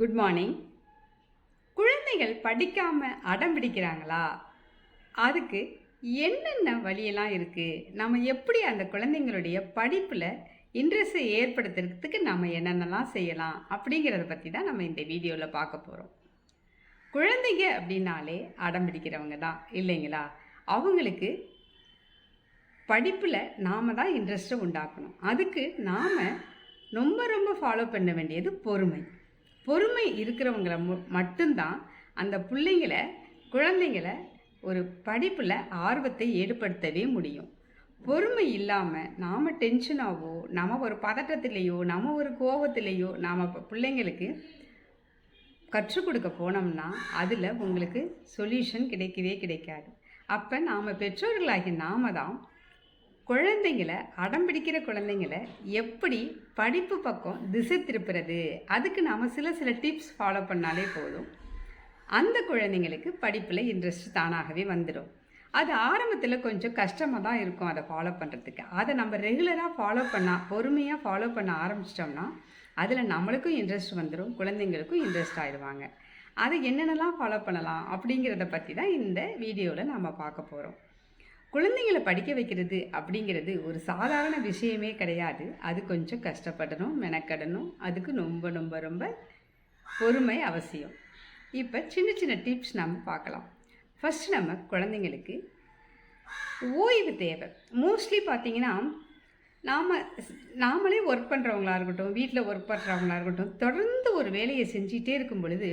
Good morning குழந்தைகள் படிக்காம அடம் பிடிக்கிறாங்களா? அதுக்கு என்னென்ன வழியெல்லாம் இருக்குது நம்ம எப்படி அந்த குழந்தைங்களுடைய படிப்பில் இன்ட்ரெஸ்ட்டை ஏற்படுத்துறதுக்கு நம்ம என்னென்னலாம் செய்யலாம்? அப்படிங்கிறத பற்றி தான் நம்ம இந்த வீடியோவில் பார்க்க போகிறோம் குழந்தைங்க அப்படின்னாலே அடம் பிடிக்கிறவங்க தான் இல்லைங்களா? அவங்களுக்கு படிப்பில் நாம் தான் இன்ட்ரெஸ்ட்டை உண்டாக்கணும். அதுக்கு நாம் ரொம்ப ரொம்ப ஃபாலோ பண்ண வேண்டியது பொறுமை. பொறுமை இருக்கிறவங்களை மட்டும்தான் அந்த பிள்ளைங்களை குழந்தைங்களை ஒரு படிப்பில் ஆர்வத்தை ஏற்படுத்தவே முடியும். பொறுமை இல்லாமல் நாம் டென்ஷனாவோ நம்ம ஒரு பதட்டத்திலேயோ நம்ம ஒரு கோபத்திலேயோ நாம் பிள்ளைங்களுக்கு கற்றுக் கொடுக்க போனோம்னா அதில் உங்களுக்கு சொல்யூஷன் கிடைக்கவே கிடைக்காது. அப்போ நாம் பெற்றோர்களாகி நாம தான் குழந்தைங்களை அடம் பிடிக்கிற குழந்தைங்களை எப்படி படிப்பு பக்கம் திசை திருப்புறது? அதுக்கு நாம் சில சில டிப்ஸ் ஃபாலோ பண்ணாலே போதும். அந்த குழந்தைங்களுக்கு படிப்பில் இன்ட்ரெஸ்ட் தானாகவே வந்துடும் அது ஆரம்பத்தில் கொஞ்சம் கஷ்டமாக தான் இருக்கும் அதை ஃபாலோ பண்ணுறதுக்கு அதை நம்ம ரெகுலராக ஃபாலோ பண்ணால் பொறுமையாக ஃபாலோ பண்ண ஆரம்பிச்சிட்டோம்னா அதில் நம்மளுக்கும் இன்ட்ரெஸ்ட் வந்துடும் குழந்தைங்களுக்கும் இன்ட்ரெஸ்ட் ஆகிடுவாங்க அதை என்னென்னலாம் ஃபாலோ பண்ணலாம் அப்படிங்கிறத பற்றி தான் இந்த வீடியோவில் நம்ம பார்க்க போகிறோம் குழந்தைங்களை படிக்க வைக்கிறது அப்படிங்கிறது ஒரு சாதாரண விஷயமே கிடையாது. அது கொஞ்சம் கஷ்டப்படணும் மெனக்கடணும். அதுக்கு ரொம்ப ரொம்ப ரொம்ப பொறுமை அவசியம். இப்போ சின்ன சின்ன டிப்ஸ் நம்ம பார்க்கலாம். ஃபஸ்ட்டு நம்ம குழந்தைங்களுக்கு ஓய்வு தேவை. மோஸ்ட்லி பார்த்தீங்கன்னா நாம் நாமளே ஒர்க் பண்ணுறவங்களா இருக்கட்டும் வீட்டில் ஒர்க் பண்ணுறவங்களா இருக்கட்டும் தொடர்ந்து ஒரு வேலையை செஞ்சிகிட்டே இருக்கும் பொழுது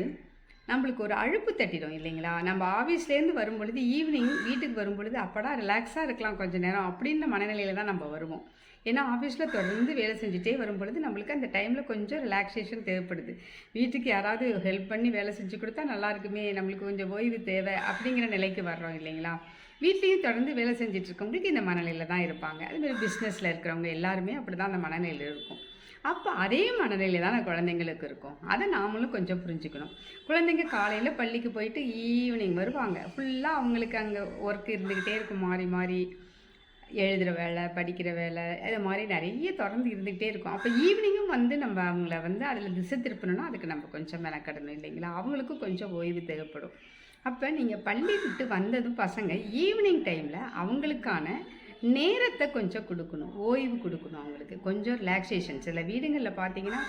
நம்மளுக்கு ஒரு அழுப்பு தட்டிடும் இல்லைங்களா? நம்ம ஆஃபீஸ்லேருந்து வரும் பொழுது ஈவினிங் வீட்டுக்கு வரும் பொழுது அப்படா ரிலாக்ஸாக இருக்கலாம் கொஞ்சம் நேரம் அப்படின்ற மனநிலையில் தான் நம்ம வருவோம். ஏன்னா ஆஃபீஸில் தொடர்ந்து வேலை செஞ்சுட்டே வரும் பொழுது நம்மளுக்கு அந்த டைமில் கொஞ்சம் ரிலாக்ஸேஷன் தேவைப்படுது. வீட்டுக்கு யாராவது ஹெல்ப் பண்ணி வேலை செஞ்சு கொடுத்தா நல்லா இருக்குமே நம்மளுக்கு கொஞ்சம் ஓய்வு தேவை அப்படிங்கிற நிலைக்கு வர்றோம் இல்லைங்களா? வீட்லேயும் தொடர்ந்து வேலை செஞ்சுட்டு இருக்கவங்களுக்கு இந்த மனநிலையில் தான் இருப்பாங்க. அதுமாதிரி பிஸ்னஸில் இருக்கிறவங்க எல்லாருமே அப்படி தான் அந்த மனநிலையில் இருக்கும். அப்போ அதே மனநிலை தான் குழந்தைங்களுக்கு இருக்கும். அதை நாமளும் கொஞ்சம் புரிஞ்சுக்கணும். குழந்தைங்க காலையில் பள்ளிக்கு போயிட்டு ஈவினிங் வருவாங்க. ஃபுல்லாக அவங்களுக்கு அங்கே ஒர்க் இருந்துக்கிட்டே இருக்கும். மாறி மாறி எழுதுகிற வேலை படிக்கிற வேலை இது மாதிரி நிறைய தொடர்ந்து இருந்துக்கிட்டே இருக்கும். அப்போ ஈவினிங்கும் வந்து நம்ம அவங்கள வந்து அதில் திசை திருப்பணும்னா அதுக்கு நம்ம கொஞ்சம் மெனக்கடணும் இல்லைங்களா? அவங்களுக்கும் கொஞ்சம் ஓய்வு தேவைப்படும். அப்போ நீங்கள் பள்ளி விட்டு வந்ததும் பசங்க ஈவினிங் டைமில் அவங்களுக்கான நேரத்தை கொஞ்சம் கொடுக்கணும் ஓய்வு கொடுக்கணும் அவங்களுக்கு. கொஞ்சம் ரிலாக்ஸேஷன் சில வீடுங்களில் பார்த்தீங்கன்னா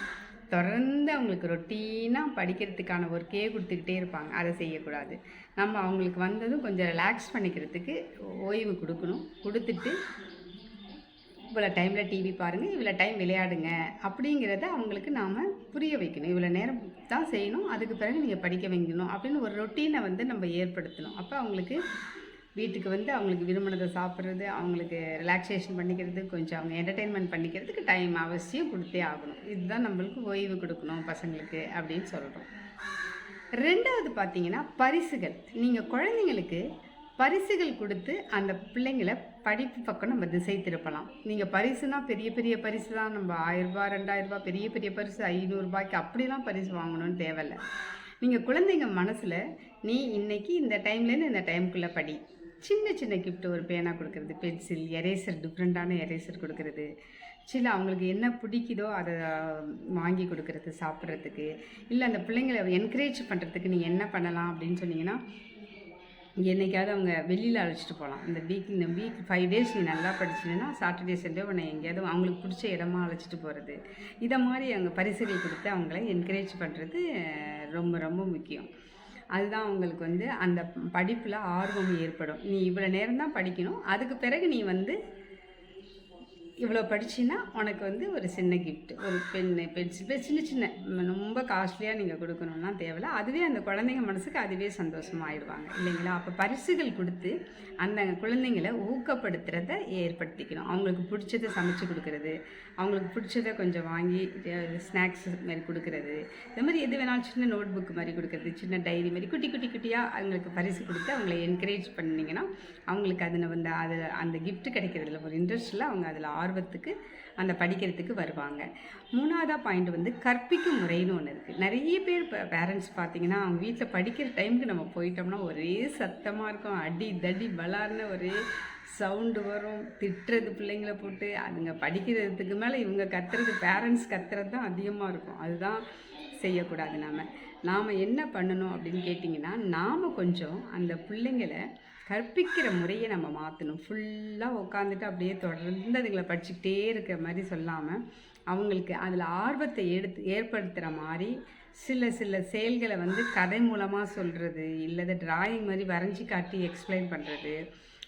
தொடர்ந்து அவங்களுக்கு ரொட்டீனாக படிக்கிறதுக்கான ஒர்க்கே கொடுத்துக்கிட்டே இருப்பாங்க. அதை செய்யக்கூடாது. நம்ம அவங்களுக்கு வந்ததும் கொஞ்சம் ரிலாக்ஸ் பண்ணிக்கிறதுக்கு ஓய்வு கொடுக்கணும். கொடுத்துட்டு இவ்வளோ டைமில் டிவி பாருங்கள் இவ்வளோ டைம் விளையாடுங்க அப்படிங்கிறத அவங்களுக்கு நாம் புரிய வைக்கணும். இவ்வளோ நேரம் தான் செய்யணும் அதுக்கு பிறகு நீங்கள் படிக்க வைக்கணும் அப்படின்னு ஒரு ரொட்டீனை வந்து நம்ம ஏற்படுத்தணும். அப்போ அவங்களுக்கு வீட்டுக்கு வந்து அவங்களுக்கு விரும்பினதை சாப்பிட்றது அவங்களுக்கு ரிலாக்ஸேஷன் பண்ணிக்கிறது கொஞ்சம் அவங்க என்டர்டெயின்மெண்ட் பண்ணிக்கிறதுக்கு டைம் அவசியம் கொடுத்தே ஆகணும். இதுதான் நம்மளுக்கு ஓய்வு கொடுக்கணும் பசங்களுக்கு அப்படின்னு சொல்கிறோம் ரெண்டாவது பார்த்தீங்கன்னா பரிசுகள். நீங்கள் குழந்தைங்களுக்கு பரிசுகள் கொடுத்து அந்த பிள்ளைங்களை படிப்பு பக்கம் நம்ம திசை திருப்பலாம். நீங்கள் பரிசுனா பெரிய பெரிய பரிசு தான். நம்ம ஆயிரரூபா ரெண்டாயிரரூபா பெரிய பெரிய பரிசு ஐநூறுரூபாய்க்கு அப்படிலாம் பரிசு வாங்கணும்னு தேவையில்லை. நீங்கள் குழந்தைங்க மனசில் நீ இன்னைக்கு இந்த டைம்லேருந்து இந்த டைமுக்குள்ளே படி. சின்ன சின்ன கிஃப்ட் ஒரு பேனா கொடுக்கறது பென்சில் எரேசர் டிஃப்ரெண்ட்டான எரேசர் கொடுக்கறது. சில அவங்களுக்கு என்ன பிடிக்குதோ அதை வாங்கி கொடுக்கறது சாப்பிட்றதுக்கு. இல்லை அந்த பிள்ளைங்களை என்கரேஜ் பண்ணுறதுக்கு நீங்கள் என்ன பண்ணலாம் அப்படின்னு சொன்னீங்கன்னா என்றைக்காவது அவங்க வெளியில் அழைச்சிட்டு போகலாம். இந்த வீக் இந்த வீக் ஃபைவ் டேஸ் நீ நல்லா படிச்சிங்கன்னா சாட்டர்டே சண்டே உன்னை எங்கேயாவது அவங்களுக்கு பிடிச்ச இடமா அழைச்சிட்டு போகிறது இதை மாதிரி அவங்க பரிசுகள் கொடுத்து அவங்கள என்கரேஜ் பண்ணுறது ரொம்ப ரொம்ப முக்கியம். அதுதான் அவங்களுக்கு வந்து அந்த படிப்பில் ஆர்வம் ஏற்படும். நீ இவ்வளோ நேரம் தான் படிக்கணும். அதுக்கு பிறகு நீ வந்து இவ்வளோ படிச்சின்னா உனக்கு வந்து ஒரு சின்ன கிஃப்ட் ஒரு பென்னு பென்சில் சின்ன சின்ன. ரொம்ப காஸ்ட்லியாக நீங்கள் கொடுக்கணும்னா தேவையில்ல. அதுவே அந்த குழந்தைங்க மனசுக்கு அதுவே சந்தோஷமாயிடுவாங்க இல்லைங்களா? அப்போ பரிசுகள் கொடுத்து அந்த குழந்தைங்கள ஊக்கப்படுத்துகிறத ஏற்படுத்திக்கணும். அவங்களுக்கு பிடிச்சதை சமைச்சு கொடுக்கறது அவங்களுக்கு பிடிச்சதை கொஞ்சம் வாங்கி ஸ்நாக்ஸ் மாதிரி கொடுக்கறது. இந்த மாதிரி எது வேணாலும் சின்ன நோட் புக் மாதிரி கொடுக்கறது சின்ன டைரி மாதிரி குட்டி குட்டி குட்டியாக அவங்களுக்கு பரிசு கொடுத்து அவங்கள என்கரேஜ் பண்ணிங்கன்னா அவங்களுக்கு அதில் வந்து அதில் அந்த கிஃப்ட் கிடைக்கிறதுல ஒரு இன்ட்ரெஸ்ட்டில் அவங்க அதில் ஆர்வத்துக்கு அந்த படிக்கிறதுக்கு வருவாங்க. மூணாவதாக பாயிண்ட் வந்து கற்பிக்கும் முறைன்னு ஒன்று இருக்குது நிறைய பேர் இப்போ பேரண்ட்ஸ் பார்த்தீங்கன்னா அவங்க வீட்டில் படிக்கிற டைமுக்கு நம்ம போயிட்டோம்னா ஒரே சத்தமாக இருக்கும். அடி தடி பலார்னு ஒரே சவுண்டு வரும். திட்டுறது பிள்ளைங்கள போட்டு அதுங்க படிக்கிறதுக்கு மேலே இவங்க கத்துறது பேரண்ட்ஸ் கத்துறது தான் அதிகமாக இருக்கும். அதுதான் செய்யக்கூடாது நாம். நாம் என்ன பண்ணணும் அப்படின்னு கேட்டிங்கன்னா நாம் கொஞ்சம் அந்த பிள்ளைங்களை கற்பிக்கிற முறையை நம்ம மாற்றணும் ஃபுல்லாக உட்காந்துட்டு அப்படியே தொடர்ந்து அதுங்களை படிச்சுக்கிட்டே இருக்கிற மாதிரி சொல்லாமல் அவங்களுக்கு அதில் ஆர்வத்தை எடுத்து ஏற்படுத்துகிற மாதிரி சில சில செயல்களை வந்து கதை மூலமாக சொல்கிறது இல்லை டிராயிங் மாதிரி வரைஞ்சி காட்டி எக்ஸ்பிளைன் பண்ணுறது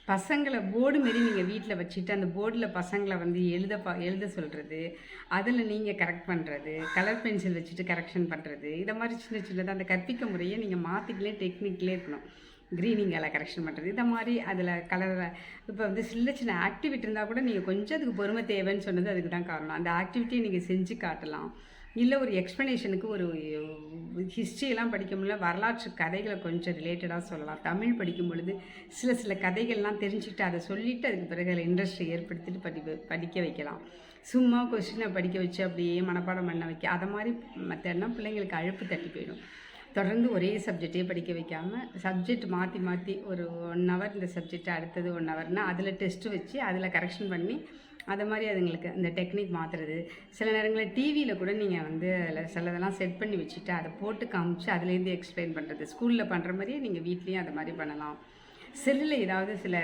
பசங்களை போர்டு மாரி நீங்கள் வீட்டில் வச்சுட்டு அந்த போர்டில் பசங்களை வந்து எழுத ப எழுத சொல்கிறது அதில் நீங்கள் கரெக்ட் பண்ணுறது கலர் பென்சில் வச்சுட்டு கரெக்ஷன் பண்ணுறது இதை மாதிரி சின்ன சின்னதாக அந்த கற்பிக்க முறையை நீங்கள் மாற்றிக்கலே டெக்னிக்லேயே இருக்கணும். க்ரீனிங்கால் கரெக்ஷன் பண்ணுறது இந்த மாதிரி அதில் கலர் இப்போ வந்து சின்ன சின்ன ஆக்டிவிட்டி இருந்தால் கூட நீங்கள் கொஞ்சம் அதுக்கு பொறுமை தேவைன்னு சொன்னது அதுக்கு தான் காரணம். அந்த ஆக்டிவிட்டியை நீங்கள் செஞ்சு காட்டலாம். இல்லை ஒரு எக்ஸ்ப்ளனேஷனுக்கு ஒரு ஹிஸ்ட்ரியெல்லாம் படிக்க முடியல வரலாற்று கதைகளை கொஞ்சம் ரிலேட்டடாக சொல்லலாம். தமிழ் படிக்கும் பொழுது சில சில கதைகள்லாம் தெரிஞ்சுக்கிட்டு அதை சொல்லிவிட்டு அதுக்கு பிறகு அதில் இன்ட்ரெஸ்ட்டை ஏற்படுத்திட்டு படி படிக்க வைக்கலாம். சும்மா கொஸ்டினை படிக்க வச்சு அப்படியே மனப்பாடம் பண்ண வைக்க அதை மாதிரி மற்ற பிள்ளைங்களுக்கு அழுப்பு தட்டி போயிடும். தொடர்ந்து ஒரே சப்ஜெக்டே படிக்க வைக்காமல் சப்ஜெக்ட் மாற்றி மாற்றி ஒரு ஒன் ஹவர் இந்த சப்ஜெக்ட் அடுத்தது ஒன் ஹவர்னால் அதில் டெஸ்ட்டு வச்சு அதில் கரெக்ஷன் பண்ணி அது மாதிரி அதுங்களுக்கு அந்த டெக்னிக் மாற்றுறது சில நேரங்களில் டிவியில் கூட நீங்கள் வந்து அதில் சிலதெல்லாம் செட் பண்ணி வச்சுட்டு அதை போட்டு காமிச்சு அதுலேருந்து எக்ஸ்பிளைன் பண்ணுறது ஸ்கூலில் பண்ணுற மாதிரியே நீங்கள் வீட்லேயும் அது மாதிரி பண்ணலாம். செல்லில் ஏதாவது சில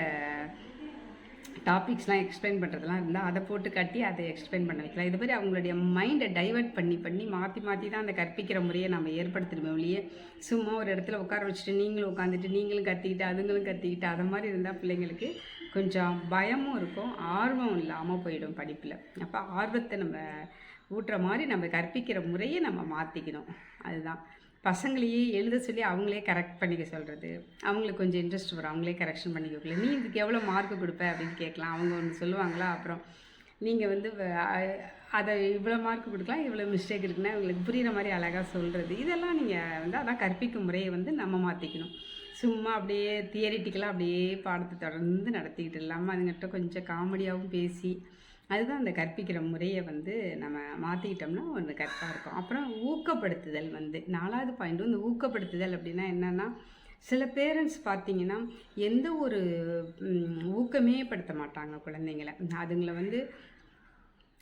டாபிக்ஸ்லாம் எக்ஸ்பிளைன் பண்ணுறதுலாம் இருந்தால் அதை போட்டு கட்டி அதை எக்ஸ்பிளைன் பண்ண வைக்கலாம். இது மாதிரி அவங்களுடைய மைண்டை டைவெர்ட் பண்ணி பண்ணி மாற்றி மாற்றி தான் அந்த கற்பிக்கிற முறையை நம்ம ஏற்படுத்தணுமே ஒழிய சும்மா ஒரு இடத்துல உட்கார வச்சுட்டு நீங்களும் உட்காந்துட்டு நீங்களும் கத்திக்கிட்டு அதுங்களும் கத்திக்கிட்டு அதை மாதிரி இருந்தால் பிள்ளைங்களுக்கு கொஞ்சம் பயமும் இருக்கும் ஆர்வம் இல்லாமல் போயிடும் படிப்பில். அப்போ ஆர்வத்தை நம்ம ஊட்டுற மாதிரி நம்ம கற்பிக்கிற முறையை நம்ம மாற்றிக்கணும் அதுதான். பசங்களையே எழுத சொல்லி அவங்களே கரெக்ட் பண்ணிக்க சொல்கிறது அவங்களுக்கு கொஞ்சம் இன்ட்ரெஸ்ட் வரும். அவங்களே கரெக்ஷன் பண்ணிக்க கொடுக்கல. நீ இதுக்கு எவ்வளோ மார்க் கொடுப்ப அப்படின்னு கேட்கலாம். அவங்க ஒன்று சொல்லுவாங்களா? அப்புறம் நீங்கள் வந்து அதை இவ்வளோ மார்க் கொடுக்கலாம். இவ்வளோ மிஸ்டேக் இருக்குன்னா உங்களுக்கு புரிகிற மாதிரி அழகாக சொல்கிறது இதெல்லாம் நீங்கள் வந்து அதான் கற்பிக்கும் முறையை வந்து நம்ம மாற்றிக்கணும் சும்மா அப்படியே தியரிட்டிக்கலாக அப்படியே பாடத்தை தொடர்ந்து நடத்திக்கிட்டு இல்லாமல் அதுங்கிட்ட கொஞ்சம் காமெடியாகவும் பேசி அதுதான் அந்த கற்பிக்கிற முறையை வந்து நம்ம மாற்றிக்கிட்டோம்னா ஒன்று கரெக்டாக இருக்கும். அப்புறம் ஊக்கப்படுத்துதல் வந்து நாலாவது பாயிண்ட் வந்து ஊக்கப்படுத்துதல் அப்படின்னா என்னென்னா சில பேரண்ட்ஸ் பார்த்தீங்கன்னா எந்த ஒரு ஊக்கமே படுத்த மாட்டாங்க குழந்தைங்கள. அதுங்களை வந்து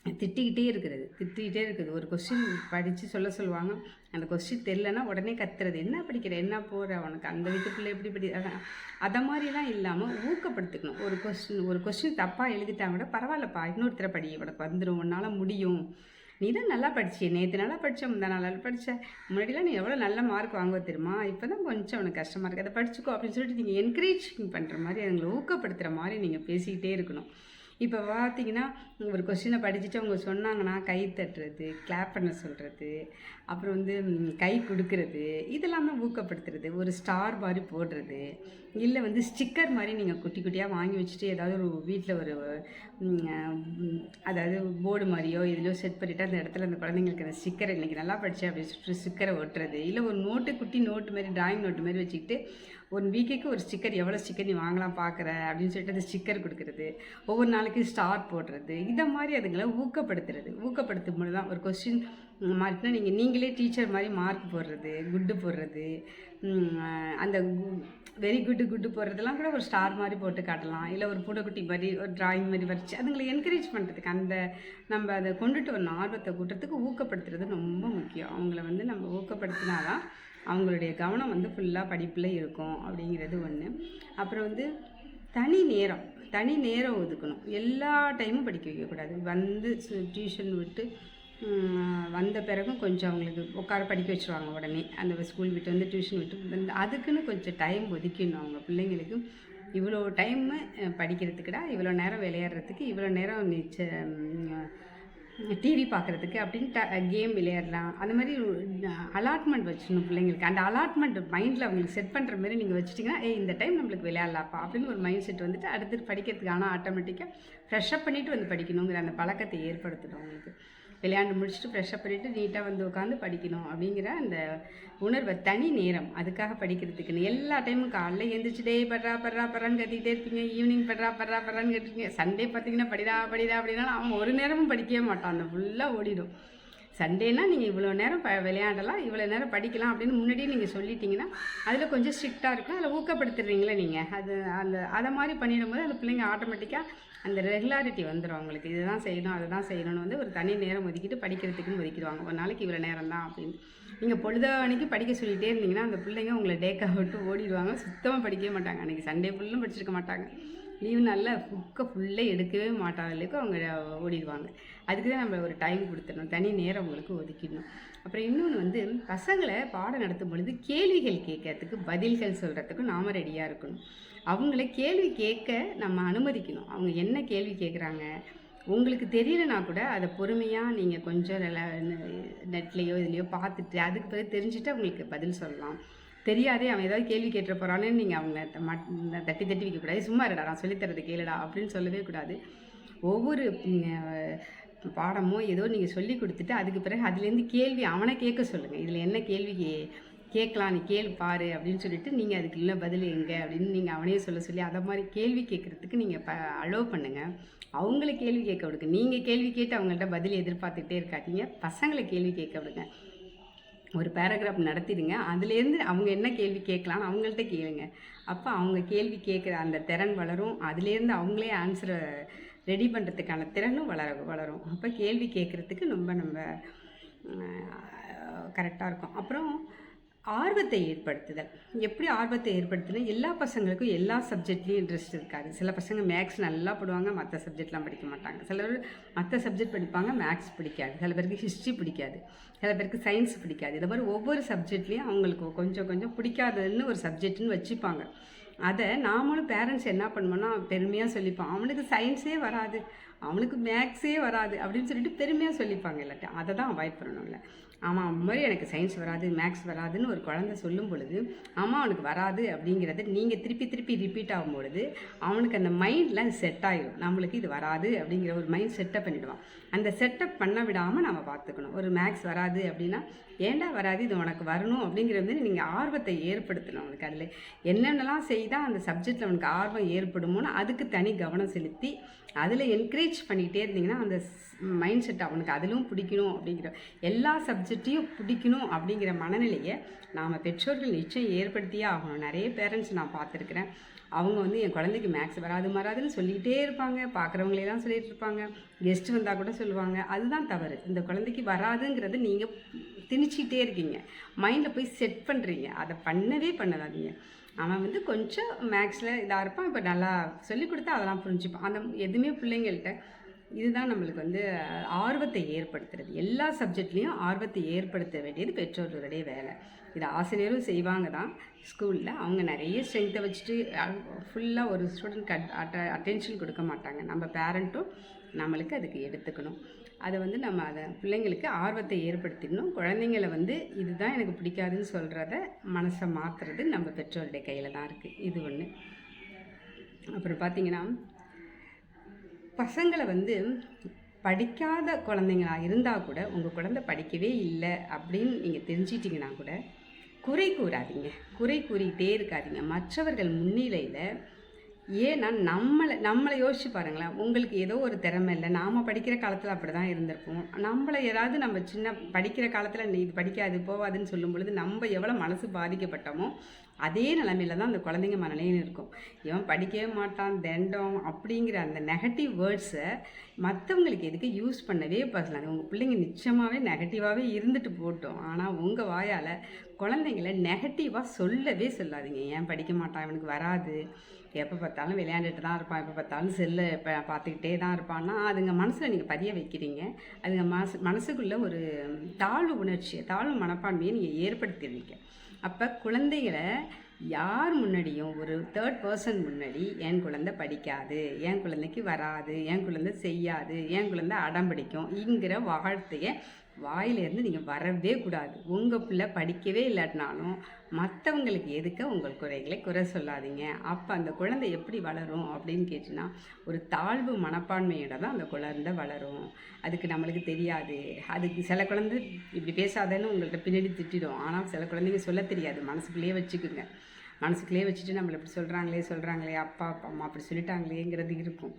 திட்டிக்கிட்டே இருக்கிறது. திட்டிக்கிட்டே இருக்குது. ஒரு கொஸ்டின் படித்து சொல்ல சொல்லுவாங்க. அந்த கொஸ்டின் தெரிலனா உடனே கத்துறது. என்ன படிக்கிற? என்ன போகிற உனக்கு அந்த வீட்டுக்குள்ளே எப்படி படி அதான் அதை மாதிரிலாம் இல்லாமல் ஊக்கப்படுத்திக்கணும். ஒரு கொஸ்டின் ஒரு கொஸ்டின் தப்பாக எழுதிட்டாங்க கூட பரவாயில்லப்பா. இன்னொருத்தர படி. உனக்கு வந்துடும் உன்னால் முடியும். நீ தான் நல்லா படிச்சிய. நேற்று நல்லா படித்த முந்தா நல்லா படித்த முன்னாடிலாம் நீ எவ்வளோ நல்ல மார்க் வாங்குவ தெரியுமா? இப்போ தான் கொஞ்சம் உனக்கு கஷ்டமாக இருக்குது அதை படிச்சுக்கோ அப்படின்னு சொல்லிட்டு நீங்கள் என்கரேஜிங் பண்ணுற மாதிரி அவங்களை ஊக்கப்படுத்துகிற மாதிரி நீங்கள் பேசிக்கிட்டே இருக்கணும். இப்போ பார்த்தீங்கன்னா ஒரு கொஸ்டினை படிச்சுட்டு அவங்க சொன்னாங்கன்னா கை தட்டுறது கிளாப் பண்ண சொல்கிறது அப்புறம் வந்து கை கொடுக்கறது இதெல்லாம் தான் ஊக்கப்படுத்துறது. ஒரு ஸ்டார் மாதிரி போடுறது. இல்லை வந்து ஸ்டிக்கர் மாதிரி நீங்கள் குட்டி குட்டியாக வாங்கி வச்சுட்டு ஏதாவது ஒரு வீட்டில் ஒரு அதாவது போர்டு மாதிரியோ இதுலையோ செட் பண்ணிவிட்டு அந்த இடத்துல அந்த குழந்தைங்களுக்கு அந்த ஸ்டிக்கர் இன்றைக்கி நல்லா படித்தேன் அப்படின்னு சொல்லிட்டு ஸ்டிக்கரை ஒட்டுறது. இல்லை ஒரு நோட்டு குட்டி நோட்டு மாதிரி ட்ராயிங் நோட்டு மாதிரி வச்சுக்கிட்டு ஒன் வீக்குக்கு ஒரு ஸ்டிக்கர் எவ்வளோ ஸ்டிக்கர் நீ வாங்கலாம் பார்க்குற அப்படின்னு சொல்லிட்டு அந்த ஸ்டிக்கர் கொடுக்குறது. ஒவ்வொரு நாளைக்கு ஸ்டார் போடுறது. இதை மாதிரி அதுங்களை ஊக்கப்படுத்துறது. ஊக்கப்படுத்தும் போது தான் ஒரு கொஸ்டின் மார்க்னா நீங்கள் நீங்களே டீச்சர் மாதிரி மார்க் போடுறது குட்டு போடுறது அந்த வெரி குட்டு குட்டு போடுறதெல்லாம் கூட ஒரு ஸ்டார் மாதிரி போட்டு காட்டலாம். இல்லை ஒரு பூடைக்குட்டி மாதிரி ஒரு ட்ராயிங் மாதிரி வரைச்சி அதுங்களை என்கரேஜ் பண்ணுறதுக்கு அந்த நம்ம அதை கொண்டுட்டு வரணும் ஆர்வத்தை கூட்டுறதுக்கு ஊக்கப்படுத்துறது ரொம்ப முக்கியம். அவங்கள வந்து நம்ம ஊக்கப்படுத்தினா தான் அவங்களுடைய கவனம் வந்து ஃபுல்லாக படிப்பில் இருக்கும் அப்படிங்கிறது ஒன்று அப்புறம் வந்து தனி நேரம் தனி நேரம் ஒதுக்கணும். எல்லா டைமும் படிக்க வைக்கக்கூடாது. வந்து டியூஷன் விட்டு வந்த பிறகும் கொஞ்சம் அவங்களுக்கு உட்கார படிக்க வச்சுருவாங்க உடனே. அந்த ஸ்கூல் விட்டு வந்து டியூஷன் விட்டு வந்து அதுக்குன்னு கொஞ்சம் டைம் ஒதுக்கணும் அவங்க பிள்ளைங்களுக்கு. இவ்வளோ டைமு படிக்கிறதுக்குடா இவ்வளோ நேரம் விளையாடுறதுக்கு இவ்வளோ நேரம் நீச்ச டிவி பார்க்குறதுக்கு அப்படின்னு கேம் விளையாடலாம். அந்த மாதிரி அலாட்மெண்ட் வச்சிடணும் பிள்ளைங்களுக்கு. அந்த அலாட்மெண்ட் மைண்டில் அவங்களுக்கு செட் பண்ணுற மாதிரி நீங்கள் வச்சுட்டிங்கன்னா ஏ இந்த டைம் நம்மளுக்கு விளையாடலாப்பா அப்படின்னு ஒரு மைண்ட் செட் வந்துட்டு அடுத்து படிக்கிறதுக்கு ஆனால் ஆட்டோமேட்டிக்காக ஃப்ரெஷ்அப் பண்ணிவிட்டு வந்து படிக்கணுங்கிற அந்த பழக்கத்தை ஏற்படுத்தணும் அவங்களுக்கு. விளையாண்டு முடிச்சுட்டு ஃப்ரெஷ்ஷப் பண்ணிவிட்டு நீட்டாக வந்து உட்காந்து படிக்கணும் அப்படிங்கிற அந்த உணர்வை தனி நேரம். அதுக்காக படிக்கிறதுக்குன்னு எல்லா டைமும் காலைல எழுந்திரிச்சு டே படுறா படுறா படுறான்னு கத்திக்கிட்டே இருப்பீங்க. ஈவினிங் படுறா படுறா படுறான்னு கேட்டிருக்கீங்க சண்டே பார்த்தீங்கன்னா படிடா படிடா அப்படின்னாலும் அவன் ஒரு நேரமும் படிக்கவே மாட்டான். அந்த ஃபுல்லாக ஓடிடும். சண்டேனா நீங்கள் இவ்வளோ நேரம் ப விளையாடலாம் இவ்வளோ நேரம் படிக்கலாம் அப்படின்னு முன்னாடியே நீங்கள் சொல்லிட்டீங்கன்னா அதில் கொஞ்சம் ஸ்ட்ரிக்டாக இருக்கும். அதில் ஊக்கப்படுத்துடுறீங்களே நீங்கள் அது அந்த அதை மாதிரி பண்ணிடும்போது அந்த பிள்ளைங்க ஆட்டோமேட்டிக்காக அந்த ரெகுலாரிட்டி வந்துடும் அவங்களுக்கு. இதுதான் செய்யணும் அதை தான் செய்யணும்னு வந்து ஒரு தனி நேரம் ஒதுக்கிட்டு படிக்கிறதுக்குன்னு ஒதுக்கிடுவாங்க. ஒரு நாளைக்கு இவ்வளோ நேரம் தான் அப்படின்னு நீங்கள் பொழுதானிக்கு படிக்க சொல்லிகிட்டே இருந்தீங்கன்னா அந்த பிள்ளைங்க உங்களை டேக்கா விட்டு ஓடிடுவாங்க. சுத்தமாக படிக்கவே மாட்டாங்க. அன்றைக்கி சண்டே ஃபுல்லும் படிச்சிருக்க மாட்டாங்க. லீவ் நல்லா புக்கை ஃபுல்லாக எடுக்கவே மாட்டாங்களுக்கு அவங்க ஓடிடுவாங்க. அதுக்கு தான் நம்ம ஒரு டைம் கொடுத்துடணும். தனி நேரம் அவங்களுக்கு ஒதுக்கிடணும். அப்புறம் இன்னொன்று வந்து பசங்களை பாடம் நடத்தும் பொழுது கேள்விகள் கேட்கறதுக்கு பதில்கள் சொல்கிறதுக்கும் நாம் ரெடியாக இருக்கணும். அவங்கள கேள்வி கேட்க நம்ம அனுமதிக்கணும். அவங்க என்ன கேள்வி கேட்குறாங்க? உங்களுக்கு தெரியலனா கூட அதை பொறுமையாக நீங்கள் கொஞ்சம் நெட்லேயோ இதுலேயோ பார்த்துட்டு அதுக்கு பிறகு தெரிஞ்சுட்டு அவங்களுக்கு பதில் சொல்லலாம். தெரியாதே அவன் ஏதாவது கேள்வி கேட்டுற போகிறான்னு நீங்கள் அவங்க மட் தட்டி தட்டி வைக்கக்கூடாது. சும்மா இருடா நான் சொல்லித்தரது கேளுடா அப்படின்னு சொல்லவே கூடாது. ஒவ்வொரு பாடமோ ஏதோ நீங்கள் சொல்லி கொடுத்துட்டு அதுக்கு பிறகு அதுலேருந்து கேள்வி அவனை கேட்க சொல்லுங்கள் இதில் என்ன கேள்வி கே கேட்கலாம் நீ கேள் பாரு அப்படின்னு சொல்லிட்டு நீங்கள் அதுக்கு இல்லை பதில் எங்கே அப்படின்னு நீங்கள் அவனையே சொல்ல சொல்லி அதை மாதிரி கேள்வி கேட்குறதுக்கு நீங்கள் ப அலோவ் பண்ணுங்கள் அவங்கள கேள்வி கேட்க விடுங்க. நீங்கள் கேள்வி கேட்டு அவங்கள்ட்ட பதில் எதிர்பார்த்துக்கிட்டே இருக்காதீங்க. பசங்களை கேள்வி கேட்க விடுங்க. ஒரு பேராகிராஃப் நடத்திடுங்க. அதுலேருந்து அவங்க என்ன கேள்வி கேட்கலான்னு அவங்கள்ட்ட கேளுங்க. அப்போ அவங்க கேள்வி கேட்குற அந்த திறன் வளரும். அதுலேருந்து அவங்களே ஆன்சரை ரெடி பண்ணுறதுக்கான திறனும் வளர வளரும். அப்போ கேள்வி கேட்குறதுக்கு ரொம்ப நம்ம கரெக்டாக இருக்கும். அப்புறம் ஆர்வத்தை ஏற்படுத்துதல். எப்படி ஆர்வத்தை ஏற்படுத்தினா எல்லா பசங்களுக்கும் எல்லா சப்ஜெக்ட்லேயும் இன்ட்ரெஸ்ட் இருக்காது. சில பசங்க மேக்ஸ் நல்லா போடுவாங்க மற்ற சப்ஜெக்ட்லாம் படிக்க மாட்டாங்க. சிலர் மற்ற சப்ஜெக்ட் படிப்பாங்க மேக்ஸ் பிடிக்காது. சில பேருக்கு ஹிஸ்ட்ரி பிடிக்காது. சில பேருக்கு சயின்ஸ் பிடிக்காது. இது மாதிரி ஒவ்வொரு சப்ஜெக்ட்லேயும் அவங்களுக்கு கொஞ்சம் கொஞ்சம் பிடிக்காததுன்னு ஒரு சப்ஜெக்ட்னு வச்சுப்பாங்க. அதை நாமளும் பேரண்ட்ஸ் என்ன பண்ணுவோம்னா பெருமையாக சொல்லிப்போம் அவனுக்கு சயின்ஸே வராது அவனுக்கு மேக்ஸே வராது அப்படின்னு சொல்லிட்டு பெருமையாக சொல்லிப்பாங்க இல்லாட்டி அதை தான் அவாய்ட் பண்ணணும்ல. ஆமாம் அந்த மாதிரி எனக்கு சயின்ஸ் வராது மேக்ஸ் வராதுன்னு ஒரு குழந்தை சொல்லும் பொழுது ஆமாம் அவனுக்கு வராது அப்படிங்கிறத நீங்கள் திருப்பி திருப்பி ரிப்பீட் ஆகும் பொழுது அவனுக்கு அந்த மைண்டில் செட் ஆகிடும் நம்மளுக்கு இது வராது அப்படிங்கிற ஒரு மைண்ட் செட்டப் பண்ணிவிடுவான் அந்த செட்டப் பண்ண விடாமல் நம்ம பார்த்துக்கணும். ஒரு மேக்ஸ் வராது அப்படின்னா ஏன்டா வராது? இது உனக்கு வரணும் அப்படிங்கிறது நீங்கள் ஆர்வத்தை ஏற்படுத்தணும் அவனுக்கு அதில். என்னென்னலாம் செய்தால் அந்த சப்ஜெக்டில் அவனுக்கு ஆர்வம் ஏற்படுமோன்னு அதுக்கு தனி கவனம் செலுத்தி அதில் என்கரேஜ் பண்ணிக்கிட்டே இருந்தீங்கன்னா அந்த மைண்ட் செட் அவனுக்கு அதிலும் பிடிக்கணும் அப்படிங்கிற எல்லா சப்ஜெக்டையும் பிடிக்கணும் அப்படிங்கிற மனநிலையை நாம் பெற்றோர்கள் நிச்சயம் ஏற்படுத்தியே ஆகணும். நிறைய பேரண்ட்ஸ் நான் பார்த்துருக்குறேன். அவங்க வந்து என் குழந்தைக்கு மேக்ஸ் வராது வராதுன்னு சொல்லிக்கிட்டே இருப்பாங்க. பார்க்குறவங்களெல்லாம் சொல்லிகிட்டு இருப்பாங்க. கெஸ்ட் வந்தால் கூட சொல்லுவாங்க. அதுதான் தவறு. இந்த குழந்தைக்கு வராதுங்கிறது நீங்கள் திணிச்சிக்கிட்டே இருக்கீங்க. மைண்டில் போய் செட் பண்ணுறீங்க அதை பண்ணவே பண்ணாதீங்க. அவன் வந்து கொஞ்சம் மேக்ஸில் இதாக இருப்பான். இப்போ நல்லா சொல்லி கொடுத்தா அதெல்லாம் புரிஞ்சுப்பான். அந்த எதுவுமே பிள்ளைங்கள்ட்ட இதுதான் நம்மளுக்கு வந்து ஆர்வத்தை ஏற்படுத்துறது. எல்லா சப்ஜெக்ட்லேயும் ஆர்வத்தை ஏற்படுத்த வேண்டியது பெற்றோர்களுடைய வேலை. இது ஆசிரியரும் செய்வாங்க தான் ஸ்கூலில் அவங்க நிறைய ஸ்ட்ரென்த்தை வச்சுட்டு ஃபுல்லாக ஒரு ஸ்டூடெண்ட் அட்ட அட்டென்ஷன் கொடுக்க மாட்டாங்க. நம்ம பேரண்ட்டும் நம்மளுக்கு அதுக்கு எடுத்துக்கணும். அதை வந்து நம்ம அதை பிள்ளைங்களுக்கு ஆர்வத்தை ஏற்படுத்திடணும். குழந்தைங்கள வந்து இதுதான் எனக்கு பிடிக்காதுன்னு சொல்கிறத மனசை மாற்றுறது நம்ம பெற்றோருடைய கையில் தான் இருக்குது இது ஒன்று அப்புறம் பார்த்தீங்கன்னா பசங்களை வந்து படிக்காத குழந்தைங்களா இருந்தால் கூட உங்கள் குழந்தை படிக்கவே இல்லை அப்படின்னு நீங்கள் தெரிஞ்சிட்டிங்கன்னா கூட குறை கூறாதீங்க. குறை கூறிக்கிட்டே இருக்காதீங்க. மற்றவர்கள் முன்னிலையில் ஏன்னா நம்மளை நம்மளை யோசிச்சு பாருங்களேன். உங்களுக்கு ஏதோ ஒரு திறமை இல்லை. நாம் படிக்கிற காலத்தில் அப்படி தான் இருந்திருப்போம். நம்மளை யாராவது நம்ம சின்ன படிக்கிற காலத்தில் நீ இது படிக்காது போவாதுன்னு சொல்லும் பொழுது நம்ம எவ்வளோ மனசு பாதிக்கப்பட்டோமோ அதே நிலமையில தான் அந்த குழந்தைங்க மனநிலையும் இருக்கும். இவன் படிக்கவே மாட்டான் தண்டம் அப்படிங்கிற அந்த நெகட்டிவ் வேர்ட்ஸை மற்றவங்களுக்கு எதுக்கு யூஸ் பண்ணவே பேசலாம். உங்கள் பிள்ளைங்க நிச்சயமாகவே நெகட்டிவாகவே இருந்துட்டு போட்டோம். ஆனால் உங்கள் வாயால் குழந்தைங்கள நெகட்டிவாக சொல்லவே சொல்லாதீங்க. ஏன் படிக்க மாட்டான் இவனுக்கு வராது. எப்போ பார்த்தாலும் விளையாண்டுட்டு தான் இருப்பான். எப்போ பார்த்தாலும் செல்லை இப்போ பார்த்துக்கிட்டே தான் இருப்பான்னா அதுங்க மனசில் நீங்கள் பதிய வைக்கிறீங்க. அதுங்க மனசு மனசுக்குள்ளே ஒரு தாழ்வு உணர்ச்சியை தாழ்வு மனப்பான்மையை நீங்கள் ஏற்படுத்திடுவீங்க அப்போ குழந்தைகளை யார் முன்னாடியும் ஒரு தேர்ட் பர்சன் முன்னாடி என் குழந்தை படிக்காது என் குழந்தைக்கு வராது என் குழந்தை செய்யாது என் குழந்தை அடம் பிடிக்கும் இங்கிற வார்த்தையை வாயிலேருந்து நீங்கள் வரவே கூடாது. உங்கள் பிள்ளை படிக்கவே இல்லாட்டினாலும் மற்றவங்களுக்கு எதுக்க உங்கள் குறைகளை குறை சொல்லாதீங்க? அப்போ அந்த குழந்தை எப்படி வளரும் அப்படின்னு கேட்டிங்கன்னா ஒரு தாழ்வு மனப்பான்மையோட தான் அந்த குழந்தை வளரும். அதுக்கு நம்மளுக்கு தெரியாது. அதுக்கு சில குழந்தை இப்படி பேசாதேன்னு உங்கள்கிட்ட பின்னாடி திட்டிடும். ஆனால் சில குழந்தைங்க சொல்ல தெரியாது. மனசுக்குள்ளேயே வச்சுக்குங்க. மனசுக்குள்ளேயே வச்சுட்டு நம்மளை இப்படி சொல்கிறாங்களே சொல்கிறாங்களே அப்பா அப்பா அம்மா அப்படி சொல்லிட்டாங்களேங்கிறது இருக்கும்.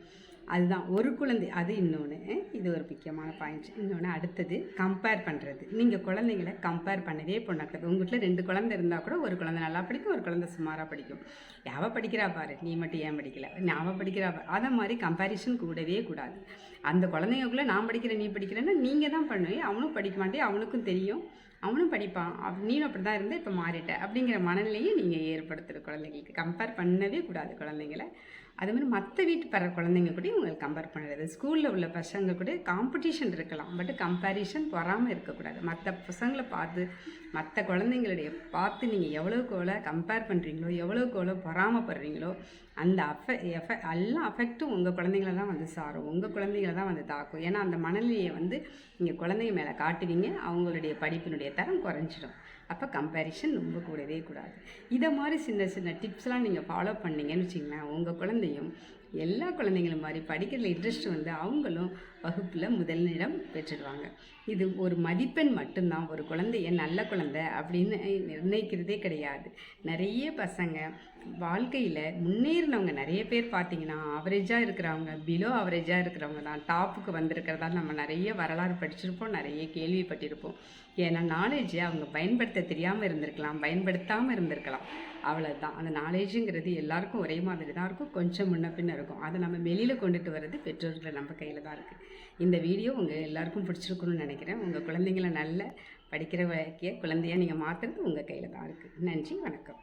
அதுதான் ஒரு குழந்தை அது இன்னொன்று இது ஒரு முக்கியமான பாயிண்ட் இன்னொன்று அடுத்தது கம்பேர் பண்ணுறது நீங்கள் குழந்தைங்கள கம்பேர் பண்ணவே பண்ணக்கூடாது உங்கள் வீட்டில் ரெண்டு குழந்தை இருந்தால் கூட ஒரு குழந்தை நல்லா படிக்கும் ஒரு குழந்தை சுமாராக படிக்கும். யாவ படிக்கிறா பாரு நீ மட்டும் ஏன் படிக்கல? ஞாபகம் படிக்கிறா பாரு. அதை மாதிரி கம்பேரிஷன் கூடவே கூடாது. அந்த குழந்தைங்களுக்குள்ளே நான் படிக்கிறேன் நீ படிக்கிறேன்னா நீங்கள் தான் பண்ணுவேன் அவனும் படிக்க மாட்டே அவனுக்கும் தெரியும். அவனும் படிப்பான். அவ- நீனும் அப்படி தான் இருந்தால் இப்போ மாறிட்ட. அப்படிங்கிற மனநிலையை நீங்கள் ஏற்படுத்துகிற குழந்தைங்களுக்கு கம்பேர் பண்ணவே கூடாது குழந்தைங்கள. அது மாதிரி மற்ற வீட்டு பிற குழந்தைங்க கூட உங்களுக்கு கம்பேர் பண்ணுறது. ஸ்கூலில் உள்ள பசங்க கூட காம்படிஷன் இருக்கலாம். பட் கம்பேரிஷன் வராமல் இருக்கக்கூடாது. மற்ற பசங்களை பார்த்து மற்ற குழந்தைங்களுடைய பார்த்து நீங்கள் எவ்வளோக்கு எவ்வளோ கம்பேர் பண்ணுறீங்களோ எவ்வளோக்கு எவ்வளோ பொறாமப்படுறீங்களோ அந்த அஃபெ எஃபெ எல்லா அஃபெக்ட்டும் உங்கள் குழந்தைங்கள தான் வந்து சாரும். உங்கள் குழந்தைங்கள தான் வந்து தாக்கும். ஏன்னா அந்த மனநிலையை வந்து நீங்கள் குழந்தைங்க மேலே காட்டுவீங்க. அவங்களுடைய படிப்பினுடைய தரம் குறைஞ்சிடும். அப்போ கம்பேரிஷன் ரொம்ப கூடவே கூடாது. இதை மாதிரி சின்ன சின்ன டிப்ஸ்லாம் நீங்கள் ஃபாலோ பண்ணீங்கன்னு வச்சிங்களேன் உங்கள் குழந்தையும் எல்லா குழந்தைங்களும் மாதிரி படிக்கிறதுல இன்ட்ரெஸ்ட் வந்து அவங்களும் வகுப்பில் முதலிடம் பெற்றுடுவாங்க. இது ஒரு மதிப்பெண் மட்டும்தான். ஒரு குழந்தைய நல்ல குழந்தை அப்படின்னு நிர்ணயிக்கிறதே கிடையாது. நிறைய பசங்க வாழ்க்கையில் முன்னேறினவங்க நிறைய பேர் பார்த்தீங்கன்னா ஆவரேஜாக இருக்கிறவங்க பிலோ ஆவரேஜாக இருக்கிறவங்க தான். டாப்புக்கு வந்திருக்கிறதா நம்ம நிறைய வரலாறு படிச்சிருப்போம் நிறைய கேள்விப்பட்டிருப்போம். ஏன்னா நாலேஜை அவங்க பயன்படுத்த தெரியாமல் இருந்திருக்கலாம் பயன்படுத்தாமல் இருந்திருக்கலாம். அவ்வளோதான் அந்த நாலேஜுங்கிறது எல்லாருக்கும் ஒரே மாதிரி தான் இருக்கும். கொஞ்சம் முன்ன பின்ன இருக்கும். அதை நம்ம வெளியில் கொண்டுட்டு வர்றது பெற்றோர்களை நம்ம கையில் தான் இருக்குது இந்த வீடியோ உங்கள் எல்லாருக்கும் பிடிச்சிருக்கணும்னு நினைக்கிறேன். உங்கள் குழந்தைங்கள நல்ல படிக்கிற வைக்க குழந்தையாக நீங்கள் மாற்றுறது உங்கள் கையில் தான் இருக்குது நன்றி வணக்கம்.